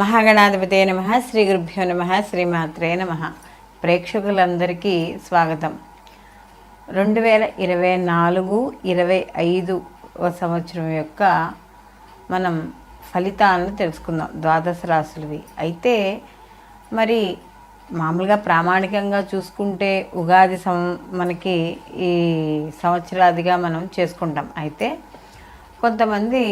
మహాగణాధిపతే నమ శ్రీ గురుభ్యో నమ శ్రీమాత్రే నమ. ప్రేక్షకులందరికీ స్వాగతం. రెండు వేల ఇరవై నాలుగు ఇరవై ఐదు సంవత్సరం యొక్క మనం ఫలితాలను తెలుసుకుందాం. ద్వాదశ రాశులవి. అయితే మరి మామూలుగా ప్రామాణికంగా చూసుకుంటే ఉగాది సం మనకి ఈ సంవత్సరాదిగా మనం చేసుకుంటాం. అయితే కొంతమంది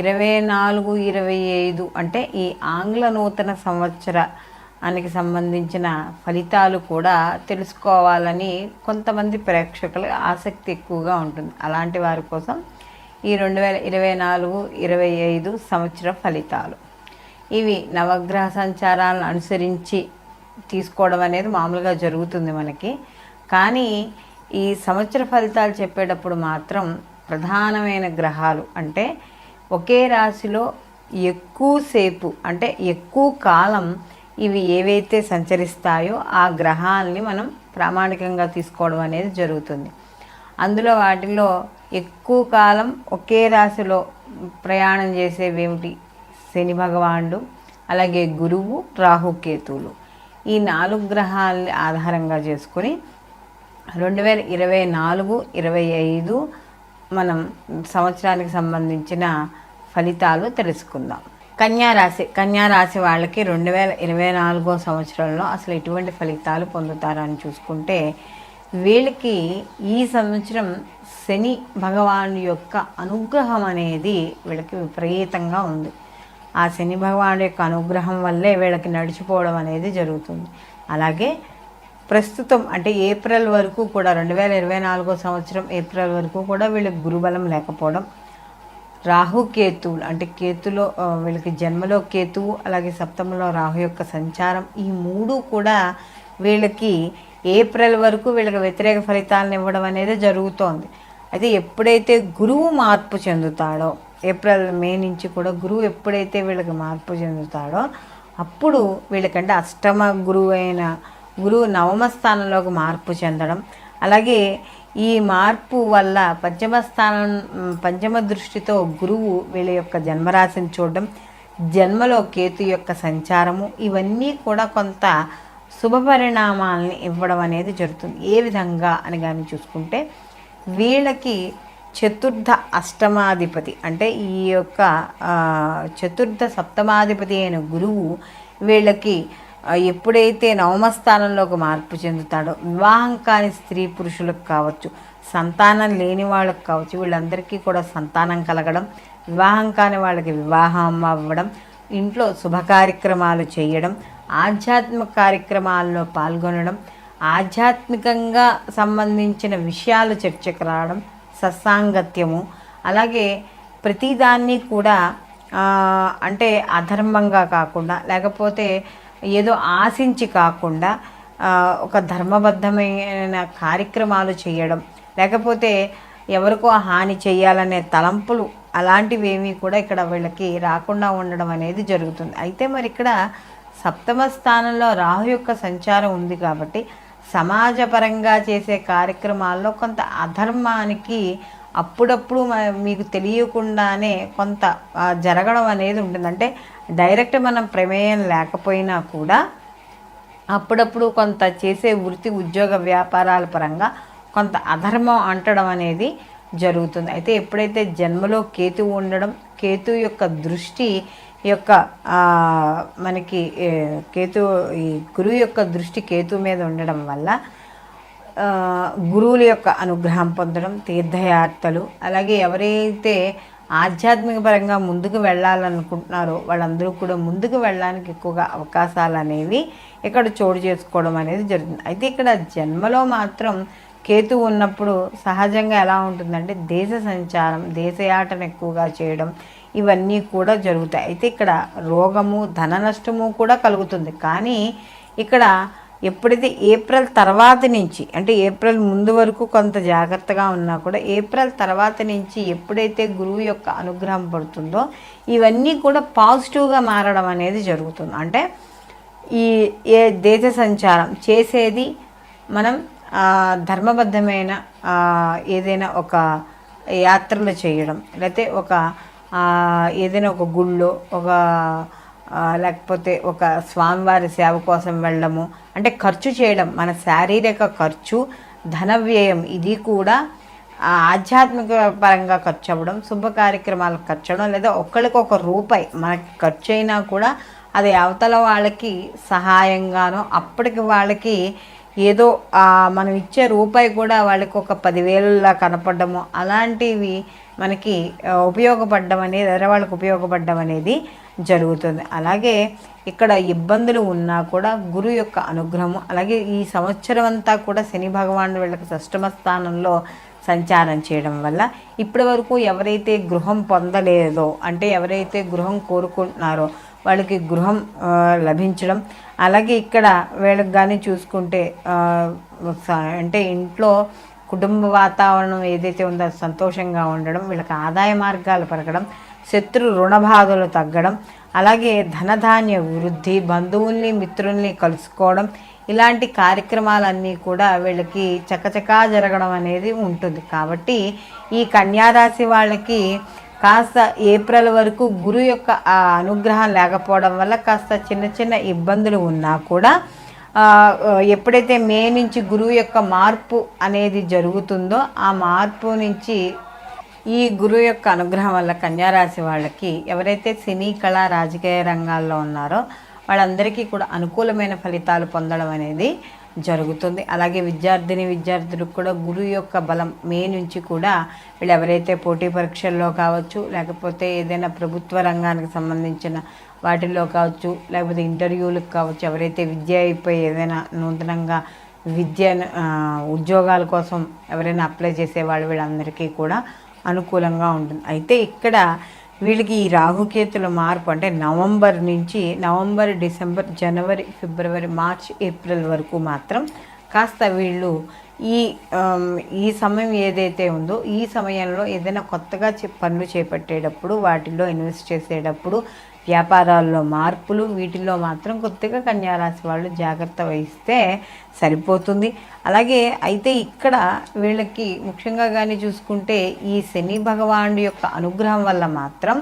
ఇరవై నాలుగు ఇరవై ఐదు అంటే ఈ ఆంగ్ల నూతన సంవత్సరానికి సంబంధించిన ఫలితాలు కూడా తెలుసుకోవాలని కొంతమంది ప్రేక్షకులు ఆసక్తి ఎక్కువగా ఉంటుంది. అలాంటి వారి కోసం ఈ రెండు వేల ఇరవై నాలుగు ఇరవై ఐదు సంవత్సర ఫలితాలు. ఇవి నవగ్రహ సంచారాలను అనుసరించి తీసుకోవడం అనేది మామూలుగా జరుగుతుంది మనకి. కానీ ఈ సంవత్సర ఫలితాలు చెప్పేటప్పుడు మాత్రం ప్రధానమైన గ్రహాలు అంటే ఒకే రాశిలో ఎక్కువసేపు అంటే ఎక్కువ కాలం ఇవి ఏవైతే సంచరిస్తాయో ఆ గ్రహాలని మనం ప్రామాణికంగా తీసుకోవడం అనేది జరుగుతుంది. అందులో వాటిలో ఎక్కువ కాలం ఒకే రాశిలో ప్రయాణం చేసేవి ఏమిటి శని భగవానుడు అలాగే గురువు రాహుకేతువులు ఈ నాలుగు గ్రహాలని ఆధారంగా చేసుకొని రెండు వేల ఇరవై నాలుగు ఇరవై ఐదు మనం సంవత్సరానికి సంబంధించిన ఫలితాలు తెలుసుకుందాం. కన్యా రాశి కన్యా రాశి వాళ్ళకి రెండు వేల ఇరవై నాలుగో సంవత్సరంలో అసలు ఎటువంటి ఫలితాలు పొందుతారని చూసుకుంటే వీళ్ళకి ఈ సంవత్సరం శని భగవాను యొక్క అనుగ్రహం అనేది వీళ్ళకి విపరీతంగా ఉంది. ఆ శని భగవానుడి యొక్క అనుగ్రహం వల్లే వీళ్ళకి నడిచిపోవడం అనేది జరుగుతుంది. అలాగే ప్రస్తుతం అంటే ఏప్రిల్ వరకు కూడా రెండు వేల ఇరవై నాలుగో సంవత్సరం ఏప్రిల్ వరకు కూడా వీళ్ళకి గురుబలం లేకపోవడం. రాహు కేతువులు అంటే కేతులో వీళ్ళకి జన్మలో కేతువు అలాగే సప్తమలో రాహు యొక్క సంచారం ఈ మూడు కూడా వీళ్ళకి ఏప్రిల్ వరకు వీళ్ళకి వ్యతిరేక ఫలితాలను ఇవ్వడం అనేది జరుగుతోంది. అయితే ఎప్పుడైతే గురువు మార్పు చెందుతాడో ఏప్రిల్ మే నుంచి కూడా గురువు ఎప్పుడైతే వీళ్ళకి మార్పు చెందుతాడో అప్పుడు వీళ్ళకంటే అష్టమ గురువు అయిన గురువు నవమ స్థానంలోకి మార్పు చెందడం. అలాగే ఈ మార్పు వల్ల పంచమ స్థానం పంచమ దృష్టితో గురువు వీళ్ళ యొక్క జన్మరాశిని చూడడం జన్మలో కేతు యొక్క సంచారము ఇవన్నీ కూడా కొంత శుభ పరిణామాలని ఇవ్వడం అనేది జరుగుతుంది. ఏ విధంగా అని కానీ చూసుకుంటే వీళ్ళకి చతుర్థ అష్టమాధిపతి అంటే ఈ యొక్క చతుర్థ సప్తమాధిపతి అయిన గురువు వీళ్ళకి ఎప్పుడైతే నవమ స్థానంలోకి మార్పు చెందుతాడో వివాహం కాని స్త్రీ పురుషులకు కావచ్చు సంతానం లేని వాళ్ళకి కావచ్చు వీళ్ళందరికీ కూడా సంతానం కలగడం వివాహం కాని వాళ్ళకి వివాహం అవ్వడం ఇంట్లో శుభ కార్యక్రమాలు చేయడం ఆధ్యాత్మిక కార్యక్రమాల్లో పాల్గొనడం ఆధ్యాత్మికంగా సంబంధించిన విషయాలు చర్చకు రావడం సత్సాంగత్యము అలాగే ప్రతిదాన్ని కూడా అంటే అధర్మంగా కాకుండా లేకపోతే ఏదో ఆశించి కాకుండా ఒక ధర్మబద్ధమైన కార్యక్రమాలు చేయడం లేకపోతే ఎవరికో హాని చేయాలనే తలంపులు అలాంటివి ఏమీ కూడా ఇక్కడ వీళ్ళకి రాకుండా ఉండడం అనేది జరుగుతుంది. అయితే మరి ఇక్కడ సప్తమ స్థానంలో రాహు యొక్క సంచారం ఉంది కాబట్టి సమాజపరంగా చేసే కార్యక్రమాల్లో కొంత అధర్మానికి అప్పుడప్పుడు మ- మీకు తెలియకుండానే కొంత జరగడం అనేది ఉంటుంది. అంటే డైరెక్ట్ మనం ప్రమేయం లేకపోయినా కూడా అప్పుడప్పుడు కొంత చేసే వృత్తి ఉద్యోగ వ్యాపారాల పరంగా కొంత అధర్మం అంటడం అనేది జరుగుతుంది. అయితే ఎప్పుడైతే జన్మలో కేతు ఉండడం కేతు యొక్క దృష్టి యొక్క మనకి కేతు ఈ గురువు యొక్క దృష్టి కేతు మీద ఉండడం వల్ల గురువుల యొక్క అనుగ్రహం పొందడం తీర్థయాత్రలు అలాగే ఎవరైతే ఆధ్యాత్మిక పరంగా ముందుకు వెళ్ళాలనుకుంటున్నారో వాళ్ళందరూ కూడా ముందుకు వెళ్ళడానికి ఎక్కువగా అవకాశాలు అనేవి ఇక్కడ చోటు చేసుకోవడం అనేది జరుగుతుంది. అయితే ఇక్కడ జన్మలో మాత్రం కేతు ఉన్నప్పుడు సహజంగా ఎలా ఉంటుందంటే దేశ సంచారం దేశయాటను ఎక్కువగా చేయడం ఇవన్నీ కూడా జరుగుతాయి. అయితే ఇక్కడ రోగము ధన నష్టము కూడా కలుగుతుంది. కానీ ఇక్కడ ఎప్పుడైతే ఏప్రిల్ తర్వాత నుంచి అంటే ఏప్రిల్ ముందు వరకు కొంత జాగ్రత్తగా ఉన్నా కూడా ఏప్రిల్ తర్వాత నుంచి ఎప్పుడైతే గురువు యొక్క అనుగ్రహం పడుతుందో ఇవన్నీ కూడా పాజిటివ్గా మారడం అనేది జరుగుతుంది. అంటే ఈ ఏ దేశ సంచారం చేసేది మనం ధర్మబద్ధమైన ఏదైనా ఒక యాత్రలు చేయడం లేకపోతే ఒక ఏదైనా ఒక గుళ్ళో ఒక లేకపోతే ఒక స్వామివారి సేవ కోసం వెళ్ళడము అంటే ఖర్చు చేయడం మన శారీరక ఖర్చు ధన వ్యయం ఇది కూడా ఆధ్యాత్మిక పరంగా ఖర్చు అవ్వడం శుభ కార్యక్రమాలకు ఖర్చు అవ్వడం లేదా ఒక్కరికి ఒక రూపాయి మనకి ఖర్చు అయినా కూడా అది అవతల వాళ్ళకి సహాయంగానో అప్పటికి వాళ్ళకి ఏదో మనం ఇచ్చే రూపాయి కూడా వాళ్ళకి ఒక పదివేలలా కనపడము అలాంటివి మనకి ఉపయోగపడడం అనేది వేరే వాళ్ళకి ఉపయోగపడడం అనేది జరుగుతుంది. అలాగే ఇక్కడ ఇబ్బందులు ఉన్నా కూడా గురు యొక్క అనుగ్రహము అలాగే ఈ సంవత్సరం అంతా కూడా శని భగవానుడు వీళ్ళకి సష్టమ స్థానంలో సంచారం చేయడం వల్ల ఇప్పటి వరకు ఎవరైతే గృహం పొందలేదో అంటే ఎవరైతే గృహం కోరుకుంటున్నారో వాళ్ళకి గృహం లభించడం. అలాగే ఇక్కడ వీళ్ళకి కానీ చూసుకుంటే స- అంటే ఇంట్లో కుటుంబ వాతావరణం ఏదైతే ఉందో సంతోషంగా ఉండడం వీళ్ళకి ఆదాయ మార్గాలు పెరగడం శత్రు రుణ బాధలు తగ్గడం అలాగే ధనధాన్య వృద్ధి బంధువుల్ని మిత్రుల్ని కలుసుకోవడం ఇలాంటి కార్యక్రమాలన్నీ కూడా వీళ్ళకి చకచకా జరగడం అనేది ఉంటుంది. కాబట్టి ఈ కన్యారాశి వాళ్ళకి కాస్త ఏప్రిల్ వరకు గురు యొక్క ఆ అనుగ్రహం లేకపోవడం వల్ల కాస్త చిన్న చిన్న ఇబ్బందులు ఉన్నా కూడా ఎప్పుడైతే మే నుంచి గురువు యొక్క మార్పు అనేది జరుగుతుందో ఆ మార్పు నుంచి ఈ గురువు యొక్క అనుగ్రహం వల్ల కన్యారాశి వాళ్ళకి ఎవరైతే సినీ కళా రాజకీయ రంగాల్లో ఉన్నారో వాళ్ళందరికీ కూడా అనుకూలమైన ఫలితాలు పొందడం అనేది జరుగుతుంది. అలాగే విద్యార్థిని విద్యార్థులకు కూడా గురువు యొక్క బలం మే నుంచి కూడా వీళ్ళు ఎవరైతే పోటీ పరీక్షల్లో కావచ్చు లేకపోతే ఏదైనా ప్రభుత్వ రంగానికి సంబంధించిన వాటిల్లో కావచ్చు లేకపోతే ఇంటర్వ్యూలకు కావచ్చు ఎవరైతే విద్య అయిపోయి ఏదైనా నూతనంగా విద్య ఉద్యోగాల కోసం ఎవరైనా అప్లై చేసేవాళ్ళు వీళ్ళందరికీ కూడా అనుకూలంగా ఉంటుంది. అయితే ఇక్కడ వీళ్ళకి ఈ రాహుకేతుల మార్పు అంటే నవంబర్ నుంచి నవంబర్ డిసెంబర్ జనవరి ఫిబ్రవరి మార్చ్ ఏప్రిల్ వరకు మాత్రం కాస్త వీళ్ళు ఈ ఈ సమయం ఏదైతే ఉందో ఈ సమయంలో ఏదైనా కొత్తగా చే- పనులు చేపట్టేటప్పుడు వాటిల్లో ఇన్వెస్ట్ చేసేటప్పుడు వ్యాపారాల్లో మార్పులు వీటిల్లో మాత్రం కొద్దిగా కన్యారాశి వాళ్ళు జాగ్రత్త వహిస్తే సరిపోతుంది. అలాగే అయితే ఇక్కడ వీళ్ళకి ముఖ్యంగా కానీ చూసుకుంటే ఈ శని భగవానుడి యొక్క అనుగ్రహం వల్ల మాత్రం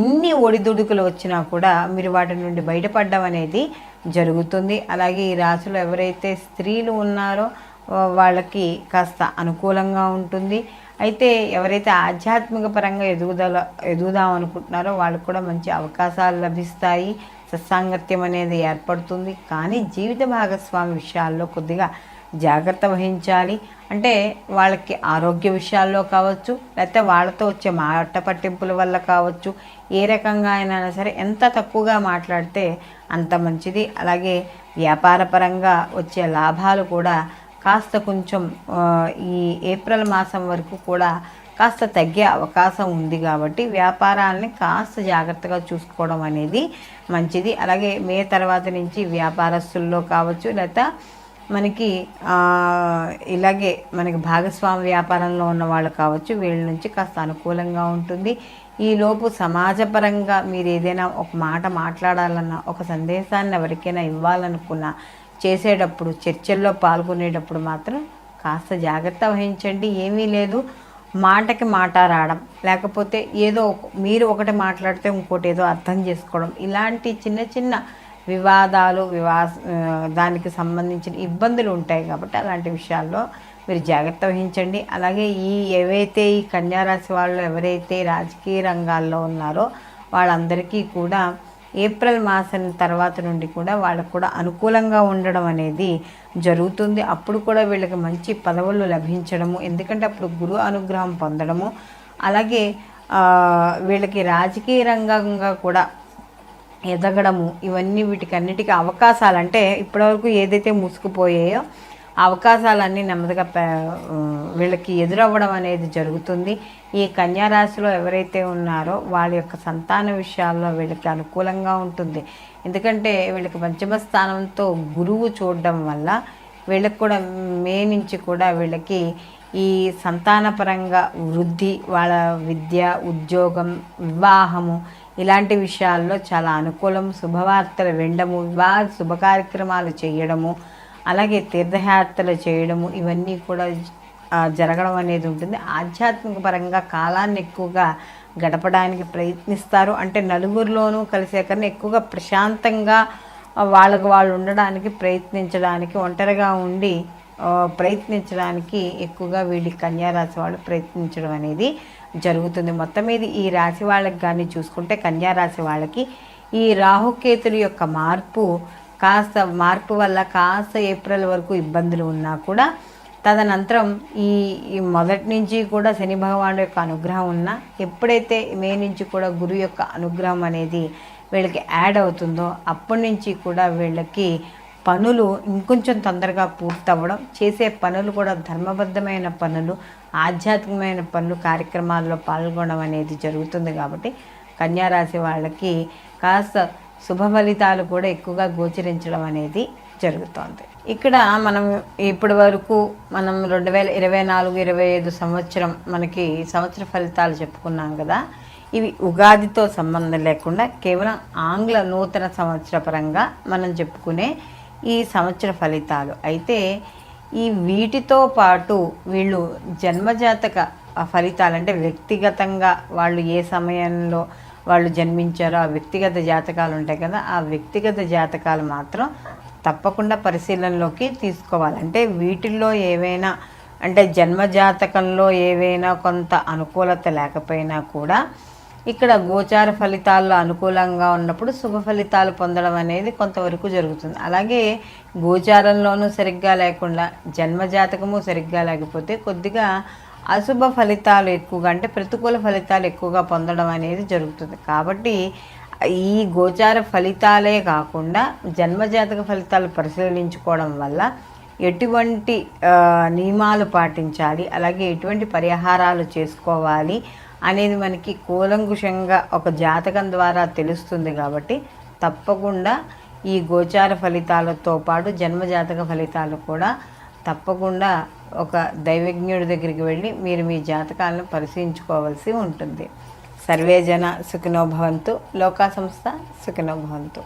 ఎన్ని ఒడిదుడుకులు వచ్చినా కూడా మీరు వాటి నుండి బయటపడడం అనేది జరుగుతుంది. అలాగే ఈ రాశిలో ఎవరైతే స్త్రీలు ఉన్నారో వాళ్ళకి కాస్త అనుకూలంగా ఉంటుంది. అయితే ఎవరైతే ఆధ్యాత్మిక పరంగా ఎదుగుదల ఎదుగుదాం అనుకుంటున్నారో వాళ్ళకు కూడా మంచి అవకాశాలు లభిస్తాయి. సత్సాంగత్యం అనేది ఏర్పడుతుంది. కానీ జీవిత భాగస్వామి విషయాల్లో కొద్దిగా జాగ్రత్త వహించాలి. అంటే వాళ్ళకి ఆరోగ్య విషయాల్లో కావచ్చు లేకపోతే వాళ్ళతో వచ్చే మాట పట్టింపుల వల్ల కావచ్చు ఏ రకంగా అయినా సరే ఎంత తక్కువగా మాట్లాడితే అంత మంచిది. అలాగే వ్యాపారపరంగా వచ్చే లాభాలు కూడా కాస్త కొంచెం ఈ ఏప్రిల్ మాసం వరకు కూడా కాస్త తగ్గే అవకాశం ఉంది కాబట్టి వ్యాపారాలని కాస్త జాగ్రత్తగా చూసుకోవడం అనేది మంచిది. అలాగే మే తర్వాత నుంచి వ్యాపారస్తుల్లో కావచ్చు లేదా మనకి ఇలాగే మనకి భాగస్వామి వ్యాపారంలో ఉన్న వాళ్ళు కావచ్చు వీళ్ళ నుంచి కాస్త అనుకూలంగా ఉంటుంది. ఈలోపు సమాజపరంగా మీరు ఏదైనా ఒక మాట మాట్లాడాలన్నా ఒక సందేశాన్ని ఎవరికైనా ఇవ్వాలనుకున్నా చేసేటప్పుడు చర్చల్లో పాల్గొనేటప్పుడు మాత్రం కాస్త జాగ్రత్త వహించండి. ఏమీ లేదు. మాటకి మాట రావడం లేకపోతే ఏదో ఒక- మీరు ఒకటి మాట్లాడితే ఇంకోటి ఏదో అర్థం చేసుకోవడం. ఇలాంటి చిన్న చిన్న వివాదాలు వివా దానికి సంబంధించిన ఇబ్బందులు ఉంటాయి కాబట్టి అలాంటి విషయాల్లో మీరు జాగ్రత్త వహించండి. అలాగే ఈ ఏవైతే ఈ కన్యారాశి వాళ్ళు ఎవరైతే రాజకీయ రంగాల్లో ఉన్నారో వాళ్ళందరికీ కూడా ఏప్రిల్ మాసం తర్వాత నుండి కూడా వాళ్ళకు కూడా అనుకూలంగా ఉండడం అనేది జరుగుతుంది. అప్పుడు కూడా వీళ్ళకి మంచి పదవులు లభించడము ఎందుకంటే అప్పుడు గురు అనుగ్రహం పొందడము అలాగే వీళ్ళకి రాజకీయ రంగంగా కూడా ఎదగడము ఇవన్నీ వీటికన్నిటికీ అవకాశాలు అంటే ఇప్పటివరకు ఏదైతే మూసుకుపోయాయో అవకాశాలన్నీ నెమ్మదిగా వీళ్ళకి ఎదురవ్వడం అనేది జరుగుతుంది. ఈ కన్యారాశిలో ఎవరైతే ఉన్నారో వాళ్ళ యొక్క సంతాన విషయాల్లో వీళ్ళకి అనుకూలంగా ఉంటుంది. ఎందుకంటే వీళ్ళకి పంచమ స్థానంతో గురువు చూడడం వల్ల వీళ్ళకి కూడా మే నుంచి కూడా వీళ్ళకి ఈ సంతానపరంగా వృద్ధి వాళ్ళ విద్య ఉద్యోగం వివాహము ఇలాంటి విషయాల్లో చాలా అనుకూలం శుభవార్తలు వినడము వివాహ శుభ కార్యక్రమాలు చేయడము అలాగే తీర్థయాత్రలు చేయడము ఇవన్నీ కూడా జరగడం అనేది ఉంటుంది. ఆధ్యాత్మిక పరంగా కాలాన్ని ఎక్కువగా గడపడానికి ప్రయత్నిస్తారు. అంటే నలుగురిలోనూ కలిసే కన్నా ఎక్కువగా ప్రశాంతంగా వాళ్ళకు వాళ్ళు ఉండడానికి ప్రయత్నించడానికి ఒంటరిగా ఉండి ప్రయత్నించడానికి ఎక్కువగా వీళ్ళి కన్యారాశి వాళ్ళు ప్రయత్నించడం అనేది జరుగుతుంది. మొత్తం మీద ఈ రాశి వాళ్ళకి కానీ చూసుకుంటే కన్యారాశి వాళ్ళకి ఈ రాహుకేతుల యొక్క మార్పు కాస్త మార్పు వల్ల కాస్త ఏప్రిల్ వరకు ఇబ్బందులు ఉన్నా కూడా తదనంతరం ఈ ఈ మొదటి నుంచి కూడా శని భగవానుడు యొక్క అనుగ్రహం ఉన్నా ఎప్పుడైతే మే నుంచి కూడా గురు యొక్క అనుగ్రహం అనేది వీళ్ళకి యాడ్ అవుతుందో అప్పటి నుంచి కూడా వీళ్ళకి పనులు ఇంకొంచెం తొందరగా పూర్తవ్వడం చేసే పనులు కూడా ధర్మబద్ధమైన పనులు ఆధ్యాత్మికమైన పనులు కార్యక్రమాల్లో పాల్గొనడం అనేది జరుగుతుంది కాబట్టి కన్యారాశి వాళ్ళకి కాస్త శుభ ఫలితాలు కూడా ఎక్కువగా గోచరించడం అనేది జరుగుతోంది. ఇక్కడ మనం ఇప్పటి వరకు మనం రెండు వేల ఇరవై నాలుగు ఇరవై ఐదు సంవత్సరం మనకి సంవత్సర ఫలితాలు చెప్పుకున్నాం కదా. ఇవి ఉగాదితో సంబంధం లేకుండా కేవలం ఆంగ్ల నూతన సంవత్సర పరంగా మనం చెప్పుకునే ఈ సంవత్సర ఫలితాలు. అయితే ఈ వీటితో పాటు వీళ్ళు జన్మజాతక ఫలితాలు అంటే వ్యక్తిగతంగా వాళ్ళు ఏ సమయంలో వాళ్ళు జన్మించారో ఆ వ్యక్తిగత జాతకాలు ఉంటాయి కదా ఆ వ్యక్తిగత జాతకాలు మాత్రం తప్పకుండా పరిశీలనలోకి తీసుకోవాలి. అంటే వీటిల్లో ఏవైనా అంటే జన్మజాతకంలో ఏవైనా కొంత అనుకూలత లేకపోయినా కూడా ఇక్కడ గోచార ఫలితాల్లో అనుకూలంగా ఉన్నప్పుడు శుభ ఫలితాలు పొందడం అనేది కొంతవరకు జరుగుతుంది. అలాగే గోచారంలోనూ సరిగ్గా లేకుండా జన్మజాతకము సరిగ్గా లేకపోతే కొద్దిగా అశుభ ఫలితాలు ఎక్కువగా అంటే ప్రతికూల ఫలితాలు ఎక్కువగా పొందడం అనేది జరుగుతుంది. కాబట్టి ఈ గోచార ఫలితాలే కాకుండా జన్మజాతక ఫలితాలు పరిశీలించుకోవడం వల్ల ఎటువంటి నియమాలు పాటించాలి అలాగే ఎటువంటి పరిహారాలు చేసుకోవాలి అనేది మనకి కూలంకుషంగా ఒక జాతకం ద్వారా తెలుస్తుంది కాబట్టి తప్పకుండా ఈ గోచార ఫలితాలతో పాటు జన్మజాతక ఫలితాలు కూడా తప్పకుండా ఒక దైవజ్ఞుడి దగ్గరికి వెళ్ళి మీరు మీ జాతకాలను పరిశీలించుకోవాల్సి ఉంటుంది. సర్వేజన సుఖినోభవంతు లోకా సంస్థ సుఖినోభవంతు